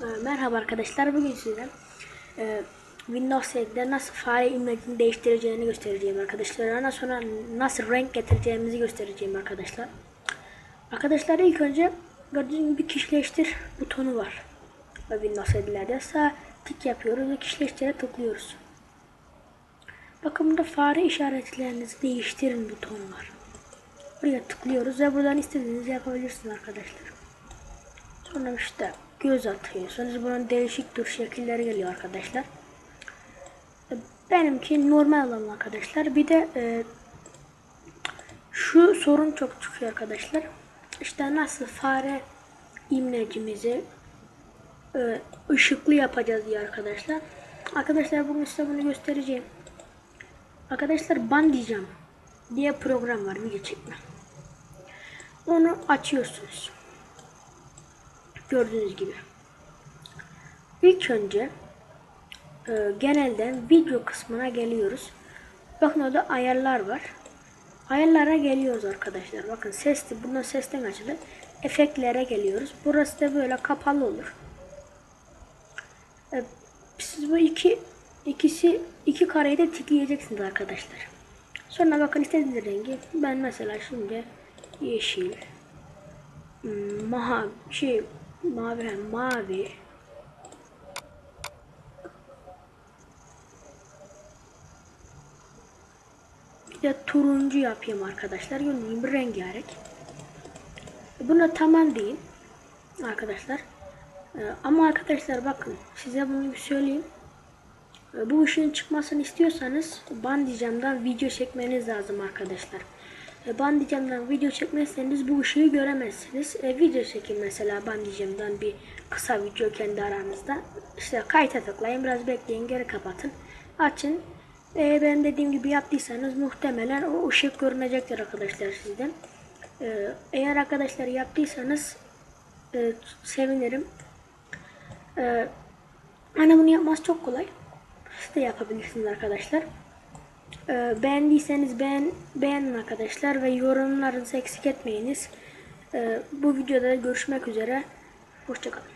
Ee, Merhaba arkadaşlar. Bugün size e, Windows 7'de nasıl fare imlecini değiştireceğini göstereceğim arkadaşlar. Ondan sonra nasıl renk getireceğimizi göstereceğim arkadaşlar. Arkadaşlar ilk önce gördüğünüz gibi kişileştir butonu var. Windows 7'lerde sağ tık yapıyoruz ve kişileştire tıklıyoruz. Bakın burada fare işaretlerinizi değiştirin butonu var. Buraya tıklıyoruz ve buradan istediğinizi yapabilirsiniz arkadaşlar. Sonra işte göz atıyorsunuz. Bunun değişik tür şekilleri geliyor arkadaşlar. E, Benimki normal olan arkadaşlar. Bir de e, şu sorun çok çıkıyor arkadaşlar. İşte nasıl fare imlecimizi e, ışıklı yapacağız diye arkadaşlar. Arkadaşlar bugün size bunu göstereceğim. Arkadaşlar Bandicam diye program var video çekme. Onu açıyorsunuz. Gördüğünüz gibi. İlk önce e, genelden video kısmına geliyoruz. Bakın orada ayarlar var. Ayarlara geliyoruz arkadaşlar. Bakın sesli. Bundan sesten açılır. Efektlere geliyoruz. Burası da böyle kapalı olur. E, siz bu iki ikisi iki kareyi de tıklayacaksınız arkadaşlar. Sonra bakın istediğiniz rengi. Ben mesela şimdi yeşil, hmm, mavi, şey mavi, mavi. Bir de turuncu yapayım arkadaşlar. Gördüğünüz gibi rengarenk. Buna tamam deyin arkadaşlar. Ee, Ama arkadaşlar bakın size bunu bir söyleyeyim. Ee, Bu ışığın çıkmasını istiyorsanız Bandicam'dan video çekmeniz lazım arkadaşlar. E, Bandicam'dan video çekmezseniz bu ışığı göremezsiniz. E, video çekin mesela Bandicam'dan bir kısa video kendi aranızda. İşte kayıta tıklayın biraz bekleyin geri kapatın. Açın. E, ben dediğim gibi yaptıysanız muhtemelen o ışık görünecektir arkadaşlar sizden. E, eğer arkadaşlar yaptıysanız e, sevinirim. E, Hani bunu yapması çok kolay. Siz de yapabilirsiniz arkadaşlar. Ee, beğendiyseniz beğen, beğenin arkadaşlar ve yorumlarınızı eksik etmeyiniz. Ee, bu videoda görüşmek üzere. Hoşçakalın.